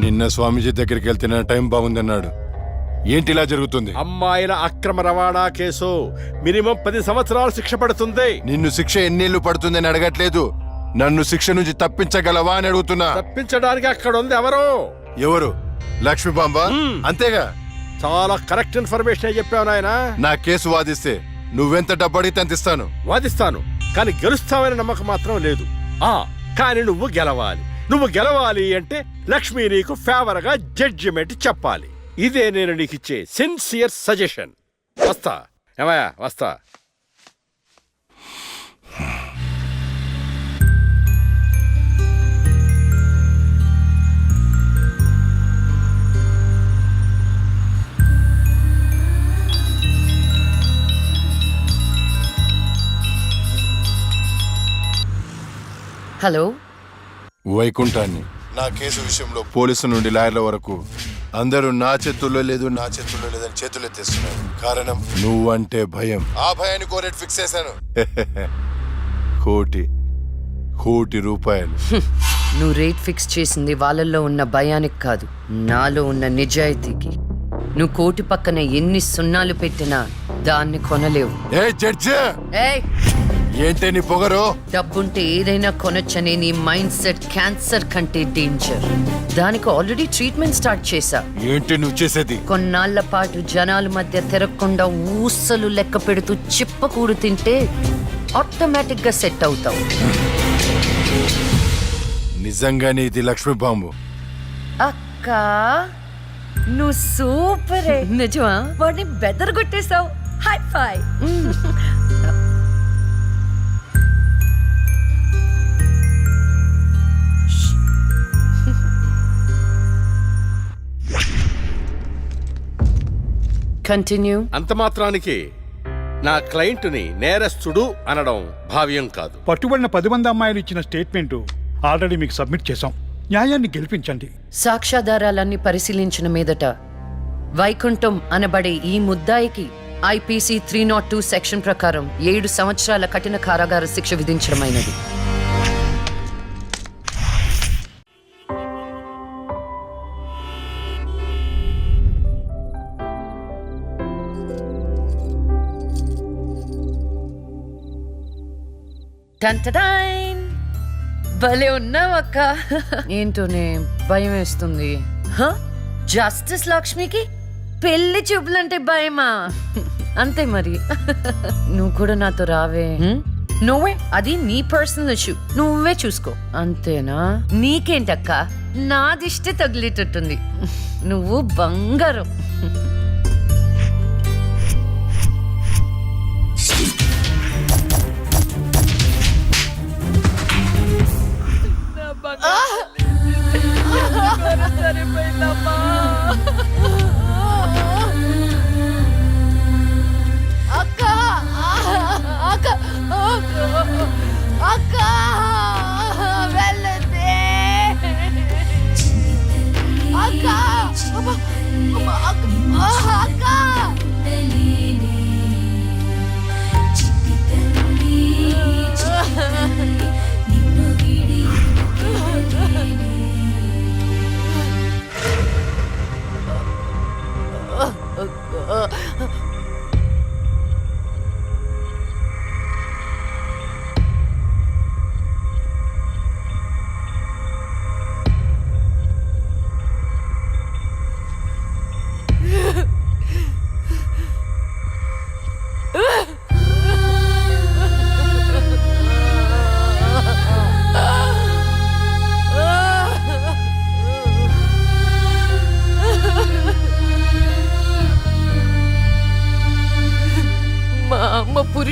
నిన్న స్వామీజీ దగ్గరికి వెళ్తే నా టైం బాగుందన్నాడు. ఏంటి ఇలా జరుగుతుంది? అమ్మాయిల అక్రమ రవాణా కేసు మినిమం పది సంవత్సరాలు శిక్ష పడుతుంది. నిన్ను శిక్ష ఎన్నేళ్ళు పడుతుందని అడగట్లేదు. నన్ను శిక్ష నుంచి తప్పించగలవా అని అడుగుతున్నా. తప్పించడానికి అక్కడ ఉంది ఎవరు? ఎవరు? లక్ష్మీబాంబ అంతేగా? చాలా కరెక్ట్ ఇన్ఫర్మేషన్ చెప్పావు నాయనా. నా కేసు వాదిస్తే నువ్వెంత డబ్బు అడిగితే అంత ఇస్తాను. వాదిస్తాను. కానీ గెలుస్తావని నమ్మకం మాత్రం లేదు. ఆ కానీ నువ్వు గెలవాలి. నువ్వు గెలవాలి అంటే లక్ష్మి నీకు ఫేవర్గా జడ్జిమెంట్ చెప్పాలి. ఇదే నేను నీకు ఇచ్చే సిన్సియర్ సజెషన్ వస్తా. ఏమయ్యా వస్తా. హలో వైకుంఠాన్ని. నా కేసు విషయంలో పోలీసు నుండి లాయర్ల వరకు అందరూ నా చేతుల్లో లేదు నా చేతుల్లో లేదని చేతులు ఎత్తేస్తున్నారు. కారణం? నువ్వంటే భయం. ఆ భయాన్ని కోరేట్ ఫిక్స్ చేశాను. కోటి కోటి రూపాయలు. నువ్వు రేట్ ఫిక్స్ చేసింది వాళ్ళల్లో ఉన్న భయానికి కాదు నాలో ఉన్న నిజాయితీకి. నువ్వు కోటి పక్కన ఎన్ని సున్నాలు పెట్టినా దాన్ని కొనలేవు. ఏ జడ్జి! ఏయ్! ఏంటే నీ పొగరు? డబ్బుంటే ఏదైనా కొనొచ్చనే నీ మైండ్ సెట్ క్యాన్సర్ కంటే డేంజర్. దానికి ఆల్రెడీ ట్రీట్మెంట్ స్టార్ట్ చేశా. ఏంటి నువ్వు చేసేది? కొన్నాళ్ళ పాటు జనాల మధ్య తిరగకుండా ఊసలు లెక్క పెడుతూ చిప్పకూడు తింటే ఆటోమేటిక్గా సెట్ అవుతావు. నిజంగానే ఇది లక్ష్మీ బాంబు. అక్క నువ్వు సూపర్. నిజమా? వాడిని బెదర్ కొట్టేశావు హై ఫై కంటిన్యూ అంత మాత్రానికి నా క్లయింట్ని నేరస్తుడు అనడం భావ్యం కాదు. పట్టుబడిన పది మంది అమ్మాయిలు ఇచ్చిన స్టేట్మెంట్ ఆల్రెడీ మీకు సబ్మిట్ చేశాం. న్యాయాన్ని గెలిపించండి. సాక్ష్యాధారాలన్నీ పరిశీలించిన మీదట వైకుంఠం అనబడే ఈ ముద్దాయికి IPC three not two section ప్రకారం ఏడు సంవత్సరాల కఠిన కారాగార శిక్ష విధించడమైనది. టంటడైన్! భలే ఉన్నావు అక్క. ఏంటోనే భయం వేస్తుంది? జస్టిస్ లక్ష్మికి పెళ్ళి చూపులంటే భయమా? అంతే మరి. నువ్వు కూడా నాతో రావే? నువ్వే? అది నీ పర్సనల్ ఇష్యూ. నువ్వే చూసుకో. అంతేనా? నీకేంటక్క? నా దిష్టి తగిలేటట్టుంది. నువ్వు బంగారం. అక్క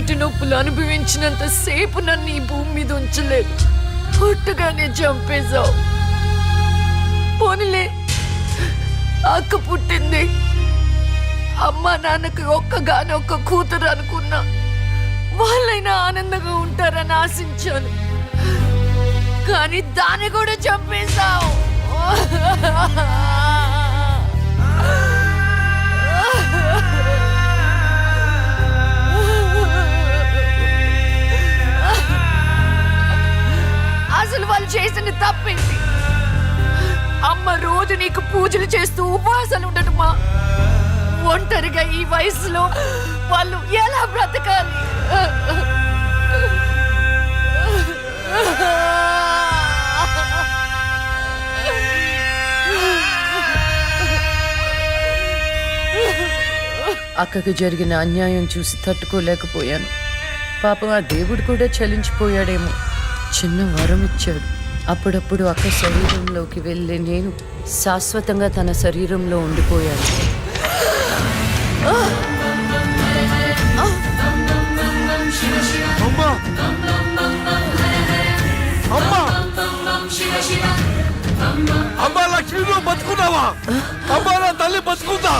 అమ్మ నొప్పులు అనుభవించినంత సేపు నన్ను ఈ భూమి మీద ఉంచలేదు. పుట్టగానే చంపేశావు. పోనీలే. అక్క పుట్టింది. అమ్మ నాన్నకి ఒక్కగానొక్క కూతురు అనుకున్నా. వాళ్ళైనా ఆనందంగా ఉంటారని ఆశించాను. కానీ దాన్ని కూడా చంపేశావు. అసలు వాళ్ళు చేసిన తప్పేంటి? అమ్మ రోజు నీకు పూజలు చేస్తూ ఉపవాసాలు ఉండటమా? ఒంటరిగా ఈ వయసులో వాళ్ళు ఎలా బ్రతకాలి? అక్కకు జరిగిన అన్యాయం చూసి తట్టుకోలేకపోయాను. పాపం ఆ దేవుడు కూడా చలించిపోయాడేమో. చిన్న వరం ఇచ్చాడు. అప్పుడప్పుడు అక్క శరీరంలోకి వెళ్ళే నేను శాశ్వతంగా తన శరీరంలో ఉండిపోయాను. అమ్మా! లక్ష్మి నువ్వు బతుకున్నావా? అమ్మా నా తల్లి బతుకుందా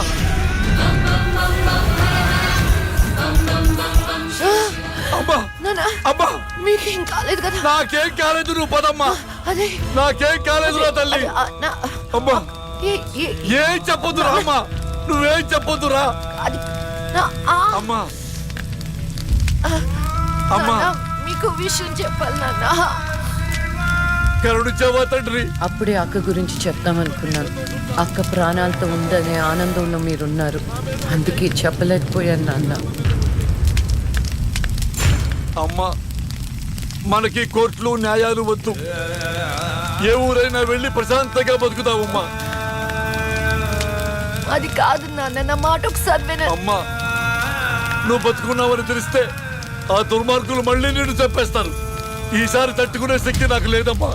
అమ్మా! నాన్న. అమ్మా మీకేం కాలేదు కదా? నాకేం కాలేదు నువ్వు పదమ్మా. అదే. నాకేం కాలేదు నా తల్లి. అమ్మా ఏ- ఏ- ఏం. చెప్పొద్దురా అమ్మా? నువ్వేం చెప్పొద్దురా? అమ్మా. అమ్మా. మీకు విషయం చెప్పాలి నాన్న. కరుణించావా తండ్రి? అప్పుడే అక్క గురించి చెప్తామనుకున్నాను అక్క ప్రాణాలతో ఉందనే ఆనందంలో మీరున్నారు. అందుకే చెప్పలేకపోయాను నాన్న. అమ్మా మనకి కోర్టులు న్యాయాలు వద్దు. ఏ ఊరైనా వెళ్ళి ప్రశాంతంగా బతుకుతావమ్మా అది కాదు నాన్న నా మాట ఒకసారి వినండి అమ్మా నువ్వు బతుకున్నావని తెలిస్తే ఆ దుర్మార్గులు మళ్ళీ నిన్ను చంపేస్తారు. ఈసారి తట్టుకునే శక్తి నాకు లేదమ్మా.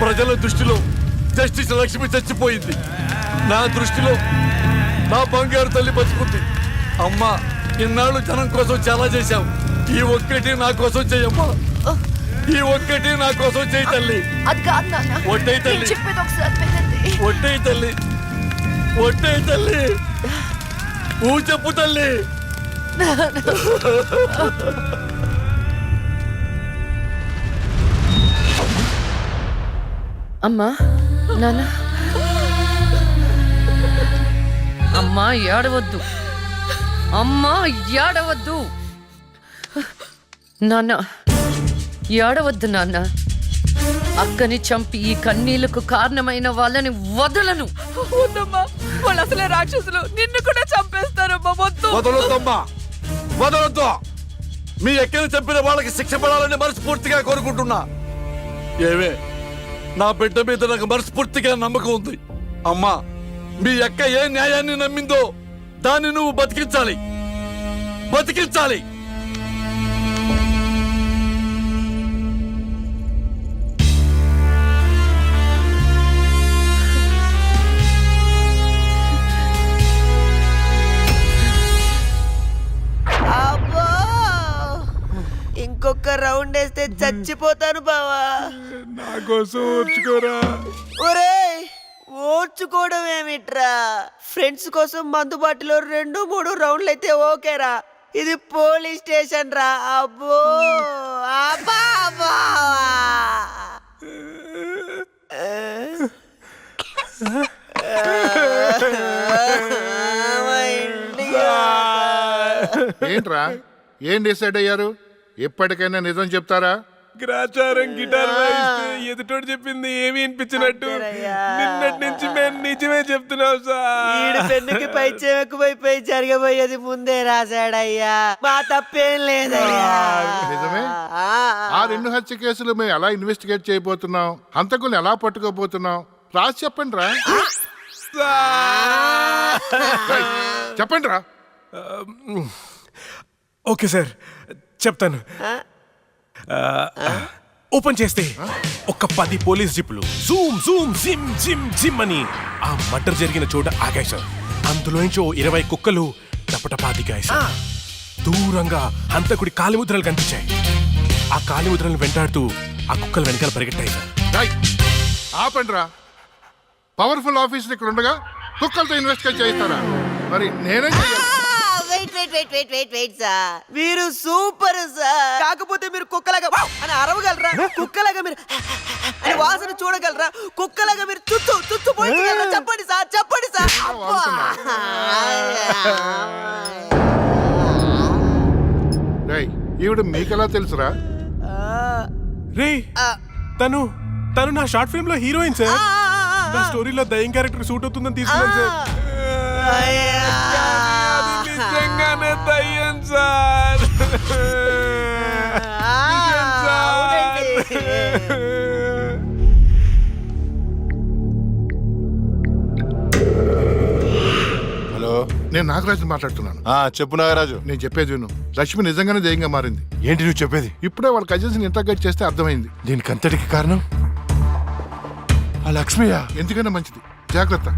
ప్రజల దృష్టిలో జస్టిస్ లక్ష్మి చచ్చిపోయింది. నా దృష్టిలో నా బంగారు తల్లి బతుకుంది. అమ్మా ఇన్నాళ్ళు జనం కోసం చాలా చేశావు. ఈ ఒక్కటి నా కోసం చెయ్యమ్మా ఈ ఒక్కటి నా కోసం చెయ్యి తల్లి. అది కాదు నాన్న. ఒట్టై తల్లి. చెప్పేది ఒకసారి వినండి. ఒట్టే తల్లి. ఒట్టే తల్లి. ఊ చెప్పు తల్లి. అమ్మా నాన్న. అమ్మా ఏడవద్దు. అమ్మా ఏడవద్దు. నాన్న ఏడవద్దు నాన్న. అక్కని చంపి ఈ కన్నీళ్ళకు కారణమైన వాళ్ళని వదలను. వద్దమ్మా వాళ్ళు అసలే రాక్షసులు. నిన్ను కూడా వదలొద్దమ్మా. వదలొద్దు. మీ ఎక్కని చంపిన వాళ్ళకి శిక్ష పడాలని మనస్ఫూర్తిగా కోరుకుంటున్నా. ఏవే నా బిడ్డ మీద నాకు మనస్ఫూర్తిగా నమ్మకం ఉంది. అమ్మా మీ అక్క ఏ న్యాయాన్ని నమ్మిందో దాన్ని నువ్వు బతికించాలి. బతికించాలి. చచ్చిపోతాను బావా. నా కోసం ఓర్చుకోరా. ఒరే ఓర్చుకోవడం ఏమిట్రా? ఫ్రెండ్స్ కోసం మందు బాటిలో రెండు మూడు రౌండ్లు అయితే ఓకేరా. ఇది పోలీస్ స్టేషన్ రా. అబ్బో అబ్బా ఏంట్రా? ఏం డిసైడ్ అయ్యారు? ఎప్పటికైనా నిజం చెప్తారా? గ్రాచారం గిటార్ వాయిస్తే ఎదుటోడు చెప్పింది ఏమి వినిపించినట్టు. నిన్నటి నుంచి మేము నిజమే చెప్తున్నాం ఈడు సార్ పెన్నుకి పై చెమకుపోయిపోయి జరగబోయేది ముందే రాశాడయ్యా. మా తప్పేం లేదయ్యా. నిజమే? ఆ, రెండు హత్య కేసులు మేము ఎలా ఇన్వెస్టిగేట్ చేయబోతున్నాం? హంతకుల్ని ఎలా పట్టుకోబోతున్నాం? రాసి చెప్పండి రా చెప్పండి రా ఓకే సార్ చెప్తాను. ఓపెన్ చేస్తే ఒక పది పోలీస్ జీపులు. జూమ్ జూమ్ జిమ్ జిమ్ జిమ్ అని ఆ మర్డర్ జరిగిన చోట ఆగాయి సార్. అందులోంచి ఓ ఇరవై కుక్కలు టపటపా దిగాయి సార్ దూరంగా హంతకుడి కాలిముద్రలు కనిపించాయి. ఆ కాలిముద్రలను వెంటాడుతూ ఆ కుక్కలు వెనకాల పరిగెట్టాయి సార్. రైట్. ఆపండి రా పవర్ఫుల్ ఆఫీసర్ ఇక్కడ ఉండగా కుక్కలతో ఇన్వెస్టిగేట్ చేయిస్తారా? మరి నేనేం wait wait wait wait wait wait sir మీరు సూపర్ సార్ కాకపోతే మీరు కుక్కలాగా "వావ్" అని అరవగలరా? కుక్కలాగా మీరు అని వాసన చూడగలరా? కుక్కలాగా మీరు చుట్టూ చుట్టూ పోయించగలరా చెప్పండి సార్ చెప్పండి సార్ అబ్బా. రేయ్ ఈవిడ మీకెలా తెలుసురా? రే తను తను నా షార్ట్ ఫిల్మ్లో హీరోయిన్ సార్ నా స్టోరీలో దయ్యం క్యారెక్టర్ సూట్ అవుతుందని తీసుకున్నాను సార్ దయ్యం సార్. హలో నేను నాగరాజు మాట్లాడుతున్నాను. ఆ చెప్పు నాగరాజు. నేను చెప్పేది విను. లక్ష్మి నిజంగానే దయ్యంగా మారింది. ఏంటి నువ్వు చెప్పేది? ఇప్పుడే వాళ్ళ కజిన్స్ ఇంటర్గేట్ చేస్తే అర్థమైంది. దీనికి అంతటికి కారణం? ఆ లక్ష్మియా ఎందుకైనా మంచిది. జాగ్రత్త.